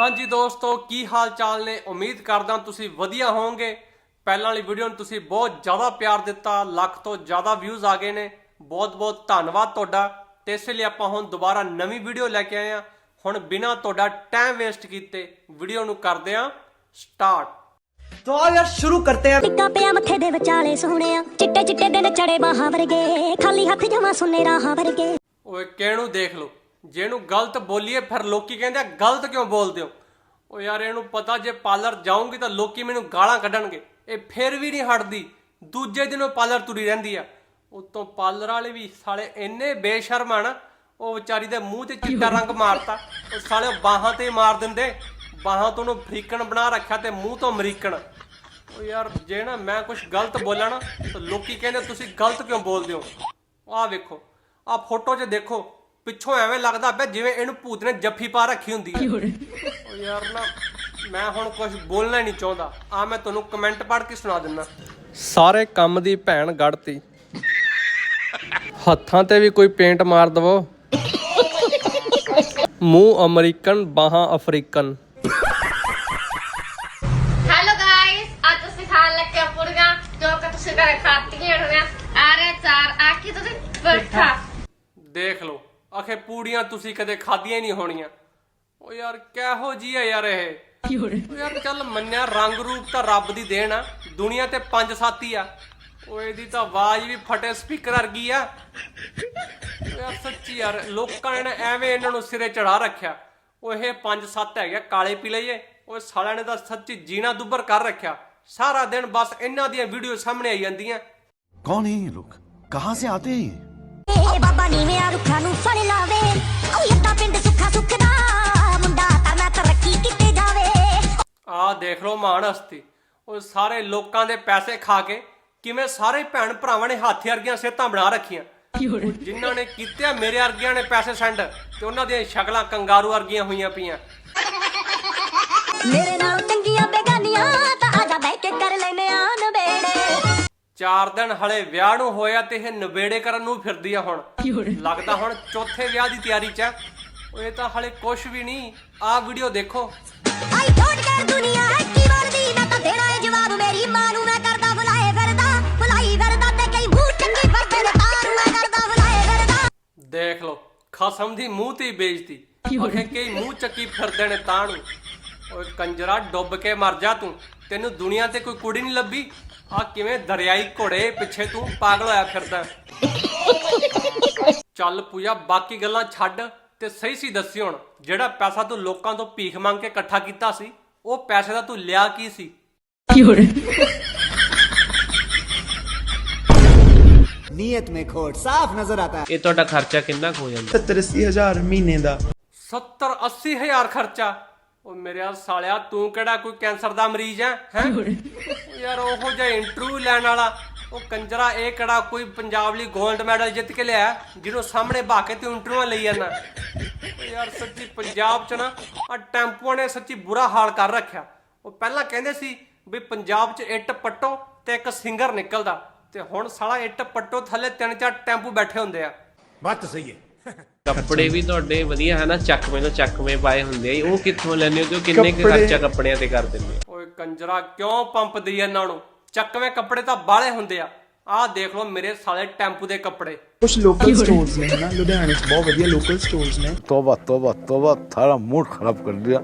ਹਾਂਜੀ ਦੋਸਤੋ ਕੀ ਹਾਲ ਚਾਲ ਨੇ? ਉਮੀਦ ਕਰਦਾ ਤੁਸੀਂ ਵਧੀਆ ਹੋਵੋਗੇ। ਪਹਿਲਾਂ ਵਾਲੀ ਵੀਡੀਓ ਨੂੰ ਤੁਸੀਂ ਬਹੁਤ ਜ਼ਿਆਦਾ ਪਿਆਰ ਦਿੱਤਾ। ਲੱਖ ਤੋਂ ਜ਼ਿਆਦਾ ਵਿਊਜ਼ ਆ ਗਏ ਨੇ। ਬਹੁਤ ਬਹੁਤ ਧੰਨਵਾਦ ਤੁਹਾਡਾ। ਤੇ ਇਸ ਲਈ ਆਪਾਂ ਹੁਣ ਦੁਬਾਰਾ ਨਵੀਂ ਵੀਡੀਓ ਲੈ ਕੇ ਆਏ ਆ ਹੁਣ ਬਿਨਾਂ ਤੁਹਾਡਾ ਟਾਈਮ ਵੇਸਟ ਕੀਤੇ ਵੀਡੀਓ ਨੂੰ ਕਰਦੇ ਆ ਸਟਾਰਟ ਤੋ ਆਓ ਯਾਰ ਸ਼ੁਰੂ ਕਰਤੇ ਆ ਟਿੱਕਾ ਪਿਆ ਮੱਥੇ ਦੇ ਵਿਚਾਲੇ ਸੋਹਣਿਆ ਚਿੱਟੇ ਚਿੱਟੇ ਦਿਨ ਚੜੇ ਬਾਹਾਂ ਵਰਗੇ। ਖਾਲੀ ਹੱਥ ਜਮਾ ਸੁਨੇ ਰਾਹਾਂ ਵਰਗੇ। ਓਏ ਕਿਹਨੂੰ ਦੇਖ ਲੋ ਜੇ ਗਲਤ ਬੋਲੀਏ, ਫਿਰ ਲੋਕੀ ਕਹਿੰਦੇ ਆ, ਗਲਤ ਕਿਉਂ ਬੋਲਦੇ ਹੋ? ਉਹ ਯਾਰ ਇਹਨੂੰ ਪਤਾ, ਜੇ ਪਾਰਲਰ ਜਾਊਂਗੀ ਤਾਂ ਲੋਕੀ ਮੈਨੂੰ ਗਾਲਾਂ ਕੱਢਣਗੇ। ਇਹ ਫਿਰ ਵੀ ਨਹੀਂ ਹਟਦੀ। ਦੂਜੇ ਦਿਨ ਉਹ ਪਾਰਲਰ ਤੁਰੀ ਰਹਿੰਦੀ ਆ। ਉਤੋਂ ਪਾਰਲਰ ਵਾਲੇ ਵੀ ਸਾਲੇ ਇੰਨੇ ਬੇਸ਼ਰਮ ਆ ਨਾ, ਉਹ ਵਿਚਾਰੀ ਦੇ ਮੂੰਹ ਤੇ ਚਿੱਟਾ ਰੰਗ ਮਾਰਤਾ। ਉਹ ਸਾਲੇ ਬਾਹਾਂ ਤੇ ਮਾਰ ਦਿੰਦੇ। ਬਾਹਾਂ ਤੋਂ ਉਹਨੂੰ ਅਫਰੀਕਨ ਬਣਾ ਰੱਖਿਆ ਤੇ ਮੂੰਹ ਤੋਂ ਅਮਰੀਕਣ। ਉਹ ਯਾਰ ਜੇ ਨਾ ਮੈਂ ਕੁਝ ਗਲਤ ਬੋਲਾਂ ਨਾ, ਤਾਂ ਲੋਕੀ ਕਹਿੰਦੇ, ਤੁਸੀਂ ਗਲਤ ਕਿਉਂ ਬੋਲਦੇ ਹੋ? ਆਹ ਵੇਖੋ। ਆਹ ਫੋਟੋ 'ਚ ਦੇਖੋ। ਪਿੱਛੋਂ ਐਵੇਂ ਲੱਗਦਾ ਪਿਆ ਜਿਵੇਂ ਇਹਨੂੰ ਭੂਤ ਨੇ ਜੱਫੀ ਪਾ ਰੱਖੀ ਹੁੰਦੀ ਹੈ। ਓ ਯਾਰ ਨਾ ਮੈਂ ਹੁਣ ਕੁਝ ਬੋਲਣਾ ਨਹੀਂ ਚਾਹੁੰਦਾ। ਆ ਮੈਂ ਤੁਹਾਨੂੰ ਕਮੈਂਟ ਪੜ੍ਹ ਕੇ ਸੁਣਾ ਦਿੰਦਾ ਸਾਰੇ ਕੰਮ ਦੀ ਭੈਣ ਗੜਤੀ। ਹੱਥਾਂ ਤੇ ਵੀ ਕੋਈ ਪੇਂਟ ਮਾਰ ਦਵੋ। ਮੂੰਹ ਅਮਰੀਕਨ ਬਾਹਾਂ ਅਫਰੀਕਨ। ਹੈਲੋ ਗਾਇਸ ਅੱਜ ਅਸੀਂ ਖਾਣ ਲੱਗੇ ਪੁੜੀਆਂ ਜੋ ਕਿ ਤੁਸੀਂ ਘਰੇ ਖਾਤੀਆਂ ਹੋਣੀਆਂ ਆ ਰਿਹਾ ਚਾਰ ਆ ਕੀ ਤੁਸੀਂ? ਬੈਠਾ ਦੇਖ ਲਓ। ਆਖੇ ਪੂੜੀਆਂ ਤੁਸੀਂ ਕਦੇ ਖਾਧੀਆਂ ਹੀ ਨਹੀਂ ਹੋਣੀਆਂ। ਓ ਯਾਰ ਕਿਹੋ ਜੀ ਆ ਯਾਰ ਇਹ? ਯਾਰ ਚੱਲ ਮੰਨਿਆ ਰੰਗ ਰੂਪ ਤਾਂ ਰੱਬ ਦੀ ਦੇਣ ਆ। ਦੁਨੀਆ ਤੇ ਪੰਜ ਸੱਤ ਆ। ਓ ਇਹਦੀ ਤਾਂ ਆਵਾਜ਼ ਵੀ ਫਟੇ ਸਪੀਕਰ ਵਰਗੀ ਆ। ਯਾਰ ਸੱਚੀ ਯਾਰ ਲੋਕਾਂ ਨੇ ਐਵੇਂ ਇਹਨਾਂ ਨੂੰ ਸਿਰੇ ਚੜਾ ਰੱਖਿਆ। ਓ ਇਹ ਪੰਜ ਸੱਤ ਹੈਗੇ ਕਾਲੇ ਪੀਲੇ ਜੇ ਓ ਸਾਲਿਆਂ ਨੇ ਤਾਂ ਸੱਚੀ ਜੀਣਾ ਦੁੱਬਰ ਕਰ ਰੱਖਿਆ। ਸਾਰਾ ਦਿਨ ਬਸ ਇਹਨਾਂ ਦੀਆਂ ਵੀਡੀਓ ਸਾਹਮਣੇ ਆਈ ਜਾਂਦੀਆਂ। ਕੌਣ ਹੈ ਇਹ ਲੋਕ? ਕਹਾਂ ਸੇ ਆਤੇ ਹੈ ਬਾਬਾ ਨੀਵੇਂ ਰੁੱਖਾਂ ਨੂੰ ਫੜ ਲਾਵੇ। ਓ ਯੱਤਾ ਪਿੰਡ ਸੁੱਖਾ ਸੁੱਖ ਦਾ ਮੁੰਡਾ ਕਰਨਾ ਤਰੱਕੀ ਕਿਤੇ ਜਾਵੇ। ਆਹ ਦੇਖ ਲਓ ਮਾਣ ਹਸਤੀ। ਉਹ ਸਾਰੇ ਲੋਕਾਂ ਦੇ ਪੈਸੇ ਖਾ ਕੇ ਕਿਵੇਂ ਸਾਰੇ ਭੈਣ ਭਰਾਵਾਂ ਨੇ ਹਾਥੀ ਵਰਗੀਆਂ ਸਿਹਤਾਂ ਬਣਾ ਰੱਖੀਆਂ। ਜਿਨ੍ਹਾਂ ਨੇ ਕੀਤੇ ਮੇਰੇ ਵਰਗਿਆਂ ਨੇ ਪੈਸੇ ਸੈਂਡ ਤੇ ਉਹਨਾਂ ਦੀਆਂ ਸ਼ਕਲਾਂ ਕੰਗਾਰੂ ਵਰਗੀਆਂ ਹੋਈਆਂ ਪਈਆਂ। ਮੇਰੇ ਨਾਲ ਚਾਰ ਦਿਨ ਹਲੇ ਵਿਆਹ ਨੂੰ ਹੋਇਆ ਤੇ ਇਹ ਨਵੇੜੇ ਕਰਨ ਨੂੰ ਫਿਰਦੀ ਆ ਹੁਣ। ਲੱਗਦਾ ਹੁਣ ਚੌਥੇ ਵਿਆਹ ਦੀ ਤਿਆਰੀ 'ਚ ਆ। ਉਹ ਇਹ ਤਾਂ ਹਲੇ ਕੁਝ ਵੀ ਨਹੀਂ। ਆਹ ਵੀਡੀਓ ਦੇਖੋ। ਆਈ ਛੋੜ ਕੇ ਦੁਨੀਆ ਕੀ ਵਰਦੀ ਮੈਂ ਤਾਂ ਦੇਣਾ ਏ ਜਵਾਬ ਮੇਰੀ ਮਾਂ ਨੂੰ ਮੈਂ ਕਰਦਾ ਬੁਲਾਏ ਫਿਰਦਾ। ਬੁਲਾਈ ਫਿਰਦਾ ਤੇ ਕਈ ਮੂੰਹ ਚੰਗੀ ਫਿਰਦੇ ਨੇ ਤਾਂ ਨੂੰ ਮੈਂ ਕਰਦਾ ਬੁਲਾਏ ਫਿਰਦਾ। ਦੇਖ ਲਓ ਖਸਮ ਦੀ ਮੂੰਹ ਤੇ ਹੀ ਬੇਇੱਜ਼ਤੀ। ਆਖੇ ਕਈ ਮੂੰਹ ਚੱਕੀ ਫਿਰਦੇ ਨੇ ਤਾਂ ਨੂੰ। ਓਏ ਕੰਜਰਾ ਡੁੱਬ ਕੇ ਮਰ ਜਾ ਤੂੰ। ਤੈਨੂੰ ਦੁਨੀਆ ਤੇ ਕੋਈ ਕੁੜੀ ਨਹੀਂ ਲੱਭੀ। ਆ ਕਿਵੇਂ ਦਰਿਆਈ ਘੋੜੇ ਪਿੱਛੇ ਤੂੰ ਪਾਗਲ ਹੋਇਆ ਫਿਰਦਾ ਚੱਲ ਪੂਜਾ ਬਾਕੀ ਗੱਲਾਂ ਛੱਡ ਤੇ ਸਹੀ ਸੀ ਦੱਸੀ ਹੁਣ। ਜਿਹੜਾ ਪੈਸਾ ਤੂੰ ਲੋਕਾਂ ਤੋਂ ਭੀਖ ਮੰਗ ਕੇ ਇਕੱਠਾ ਕੀਤਾ ਸੀ ਉਹ ਪੈਸੇ ਦਾ ਤੂੰ ਲਿਆ ਕੀ ਸੀ? ਨੀਅਤ ਮੇ ਖੋਟ ਸਾਫ਼ ਨਜ਼ਰ ਆਤਾ ਇਹ ਤੁਹਾਡਾ ਖਰਚਾ ਕਿੰਨਾ ਕੁ ਹੋ ਜਾਂਦਾ? 70000 ਮਹੀਨੇ ਦਾ। 70 80 ਹਜ਼ਾਰ ਖਰਚਾ। ਉਹ ਮੇਰੇ ਸਾਲਿਆ, ਤੂੰ ਕਿਹੜਾ ਕੋਈ ਕੈਂਸਰ ਦਾ ਮਰੀਜ਼ ਹੈ? ਹੈ? ਯਾਰ ਉਹੋ ਜਿਹਾ ਇੰਟਰਵਿਊ ਲੈਣ ਵਾਲਾ ਉਹ ਕੰਜਰਾ, ਇਹ ਕਿਹੜਾ ਕੋਈ ਪੰਜਾਬ ਲਈ 골ਡ ਮੈਡਲ ਜਿੱਤ ਕੇ ਲਿਆ ਜਿਹਨੂੰ ਸਾਹਮਣੇ ਬਾ ਕੇ ਤੂੰ ਇੰਟਰਵਿਊ ਲਈ ਜਾਂਦਾ। ਯਾਰ ਸੱਚੀ ਪੰਜਾਬ 'ਚ ਨਾ ਆ ਟੈਂਪੂਆਂ ਨੇ ਸੱਚੀ ਬੁਰਾ ਹਾਲ ਕਰ ਰੱਖਿਆ। ਉਹ ਪਹਿਲਾਂ ਕਹਿੰਦੇ ਸੀ ਵੀ ਪੰਜਾਬ 'ਚ ਇੱਟ ਪੱਟੋ ਤੇ ਇੱਕ ਸਿੰਗਰ ਨਿਕਲਦਾ। ਤੇ ਹੁਣ ਸਾਲਾ ਇੱਟ ਪੱਟੋ ਥੱਲੇ ਤਿੰਨ ਚਾਰ ਟੈਂਪੂ ਬੈਠੇ ਹੁੰਦੇ ਆ। ਬਸ ਸਹੀ ਹੈ। ਕੱਪੜੇ ਵੀ ਤੁਹਾਡੇ ਵਧੀਆ ਹੈ ਨਾ ਚੱਕਵੇਂ ਤੋਂ ਚੱਕਵੇਂ ਪਾਏ ਹੁੰਦੇ ਆ ਉਹ ਕਿੱਥੋਂ ਲੈਂਦੇ ਹੋ ਤੇ ਉਹ ਕਿੰਨੇ ਕੁ ਖਰਚਾ ਕੱਪੜਿਆਂ ਤੇ ਕਰ ਦਿੰਦੇ ਹੋ ਓਏ ਕੰਜਰਾ ਕਿਉਂ ਪੰਪਦੀ ਇਹਨਾਂ ਨੂੰ ਚੱਕਵੇਂ ਕੱਪੜੇ ਤਾਂ ਬਾਲੇ ਹੁੰਦੇ ਆ। ਆਹ ਦੇਖ ਲਓ ਮੇਰੇ ਸਾਲੇ ਟੈਂਪੂ ਦੇ ਕੱਪੜੇ। ਕੁਝ ਲੋਕਲ ਸਟੋਰਸ ਨੇ ਨਾ ਲੁਧਿਆਣੇ 'ਚ ਬਹੁਤ ਵਧੀਆ ਲੋਕਲ ਸਟੋਰਸ ਨੇ। ਤੋਬਾ ਤੋਬਾ ਤੋਬਾ ਥਾਰਾ ਮੂਡ ਖਰਾਬ ਕਰ ਦਿਆ